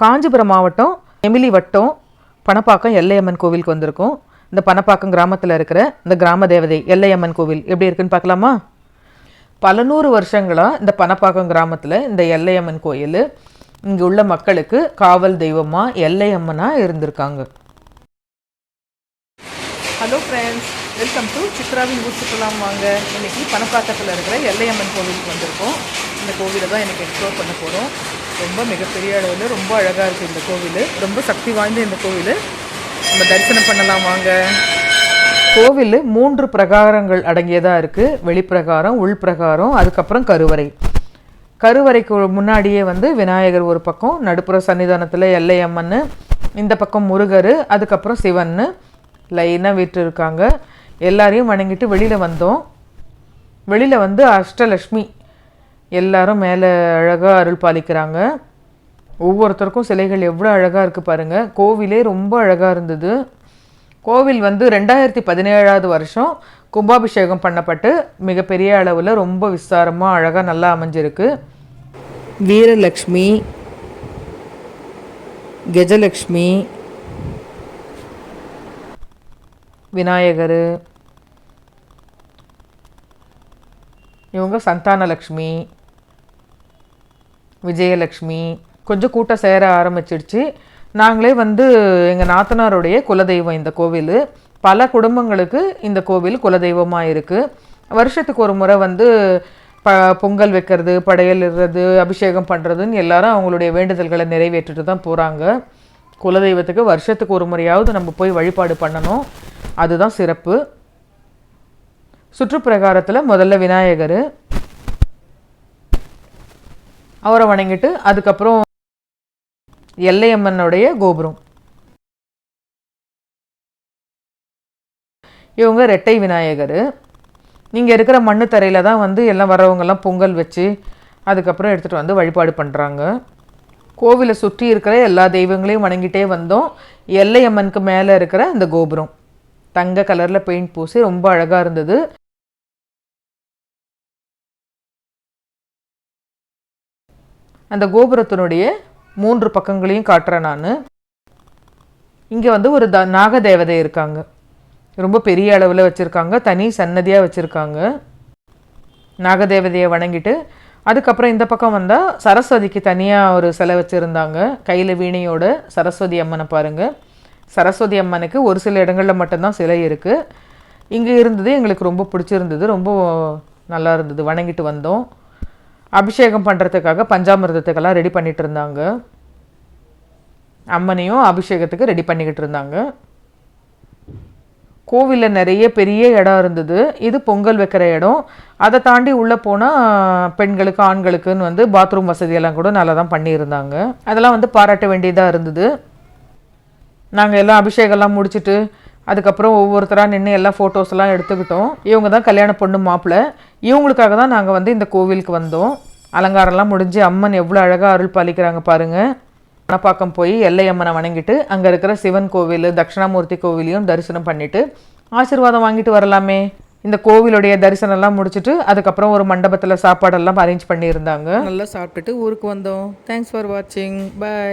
காஞ்சிபுரம் மாவட்டம் எமிலி வட்டம் பணப்பாக்கம் எல்லையம்மன் கோவிலுக்கு வந்திருக்கோம். இந்த பணப்பாக்கம் கிராமத்தில் இருக்கிற இந்த கிராம தேவதை எல்லையம்மன் கோவில் எப்படி இருக்குன்னு பார்க்கலாமா? பல நூறு வருஷங்களாக இந்த பணப்பாக்கம் கிராமத்தில் இந்த எல்லையம்மன் கோயில் இங்கே உள்ள மக்களுக்கு காவல் தெய்வமாக எல்லையம்மனாக இருந்திருக்காங்க. ஹலோ ஃப்ரெண்ட்ஸ் வெல்கம் டு சித்ராவின் ஊர் வாங்க. இன்றைக்கி பணப்பாக்கத்தில் இருக்கிற எல்லையம்மன் கோவிலுக்கு வந்திருக்கோம். இந்த கோவிலை தான் எனக்கு எக்ஸ்ப்ளோர் பண்ண போகிறோம் ரொம்ப மிகப்பெரிய அளவில் ரொம்ப அழகாக இருக்குது இந்த கோவில். ரொம்ப சக்தி வாய்ந்த இந்த கோவில். நம்ம தரிசனம் பண்ணலாம் வாங்க. கோவில் மூன்று பிரகாரங்கள் அடங்கியதாக இருக்குது வெளிப்பிரகாரம் உள்பிரகாரம் அதுக்கப்புறம் கருவறை. கருவறைக்கு முன்னாடியே வந்து விநாயகர் ஒரு பக்கம் நடுப்புற சன்னிதானத்தில் எல்லையம்மன் இந்த பக்கம் முருகர் அதுக்கப்புறம் சிவன் லைனாக வீட்டு இருக்காங்க எல்லாரையும் வணங்கிட்டு வெளியில் வந்தோம். வெளியில் வந்து அஷ்டலக்ஷ்மி எல்லாரும் மேலே அழகாக அருள் பாலிக்கிறாங்க. ஒவ்வொருத்தருக்கும் சிலைகள் எவ்வளோ அழகாக இருக்குது பாருங்கள் கோவிலே ரொம்ப அழகாக இருந்தது. கோவில் வந்து ரெண்டாயிரத்தி பதினேழாவது வருஷம் கும்பாபிஷேகம் பண்ணப்பட்டு மிகப்பெரிய அளவில் ரொம்ப விஸ்தாரமாக அழகாக நல்லா அமைஞ்சிருக்கு. வீரலக்ஷ்மி கஜலக்ஷ்மி விநாயகர் இவங்க சந்தானலக்ஷ்மி விஜயலக்ஷ்மி கொஞ்சம் கூட்டம் சேர ஆரம்பிச்சிடுச்சு. நாங்களே வந்து எங்கள் நாத்தனாருடைய குலதெய்வம் இந்த கோவில். பல குடும்பங்களுக்கு இந்த கோவில் குலதெய்வமாக இருக்குது வருஷத்துக்கு ஒரு முறை வந்து ப பொங்கல் வைக்கிறது படையல் இடுறது அபிஷேகம் பண்ணுறதுன்னு எல்லாரும் அவங்களுடைய வேண்டுதல்களை நிறைவேற்றிட்டு தான் போகிறாங்க குலதெய்வத்துக்கு வருஷத்துக்கு ஒரு முறையாவது நம்ம போய் வழிபாடு பண்ணணும். அதுதான் சிறப்பு. சுற்றுப்பிரகாரத்தில் முதல்ல விநாயகர் அவரை வணங்கிட்டு அதுக்கப்புறம் எல்லையம்மனுடைய கோபுரம். இவங்க ரெட்டை விநாயகர். இங்கே இருக்கிற மண்ணு தரையில் தான் வந்து எல்லாம் வரவங்கெல்லாம் பொங்கல் வச்சு அதுக்கப்புறம் எடுத்துகிட்டு வந்து வழிபாடு பண்ணுறாங்க கோவிலை சுற்றி இருக்கிற எல்லா தெய்வங்களையும் வணங்கிட்டே வந்தோம். எல்லையம்மனுக்கு மேலே இருக்கிற அந்த கோபுரம். தங்க கலரில் பெயிண்ட் பூசி ரொம்ப அழகாக இருந்தது. அந்த கோபுரத்தினுடைய மூன்று பக்கங்களையும் காட்டுறேன் நான். இங்கே வந்து ஒரு த நாகதேவதை இருக்காங்க. ரொம்ப பெரிய அளவில் வச்சுருக்காங்க. தனி சன்னதியாக வச்சுருக்காங்க. நாகதேவதையை வணங்கிட்டு அதுக்கப்புறம் இந்த பக்கம் வந்தால் சரஸ்வதிக்கு தனியாக ஒரு சிலை வச்சுருந்தாங்க. கையில் வீணையோட சரஸ்வதி அம்மனை பாருங்கள் சரஸ்வதி அம்மனுக்கு ஒரு சில இடங்களில் மட்டும்தான் சிலை இருக்குது இங்கே இருந்தது எங்களுக்கு ரொம்ப பிடிச்சிருந்தது. ரொம்ப நல்லா இருந்தது. வணங்கிட்டு வந்தோம். அபிஷேகம் பண்ணுறதுக்காக பஞ்சாமிர்தத்துக்கெல்லாம் ரெடி பண்ணிகிட்டு இருந்தாங்க அம்மனையும் அபிஷேகத்துக்கு ரெடி பண்ணிக்கிட்டு இருந்தாங்க கோவிலில் நிறைய பெரிய இடம் இருந்தது. இது பொங்கல் வைக்கிற இடம். அதை தாண்டி உள்ளே போனால் பெண்களுக்கு ஆண்களுக்குன்னு வந்து பாத்ரூம் வசதியெல்லாம் கூட நல்லா தான் பண்ணியிருந்தாங்க. அதெல்லாம் வந்து பாராட்ட வேண்டியதாக இருந்தது. நாங்கள் எல்லாம் அபிஷேகம்லாம் முடிச்சுட்டு அதுக்கப்புறம் ஒவ்வொருத்தராக நின்று எல்லாம் ஃபோட்டோஸ்லாம் எடுத்துக்கிட்டோம். இவங்க தான் கல்யாண பொண்ணு மாப்பிள்ளை. இவங்களுக்காக தான் நாங்கள் வந்து இந்த கோவிலுக்கு வந்தோம். அலங்காரம்லாம் முடிஞ்சு அம்மன் எவ்வளோ அழகாக அருள் பாலிக்கிறாங்க பாருங்கள் மணப்பாக்கம் போய் எல்லையம்மனை வணங்கிட்டு அங்கே இருக்கிற சிவன் கோவில் தட்சிணாமூர்த்தி கோவிலையும் தரிசனம் பண்ணிவிட்டு ஆசீர்வாதம் வாங்கிட்டு வரலாமே. இந்த கோவிலுடைய தரிசனம்லாம் முடிச்சுட்டு அதுக்கப்புறம் ஒரு மண்டபத்தில் சாப்பாடெல்லாம் அரேஞ்ச் பண்ணியிருந்தாங்க. நல்லா சாப்பிட்டுட்டு ஊருக்கு வந்தோம். தேங்க்ஸ் ஃபார் வாட்சிங் பாய்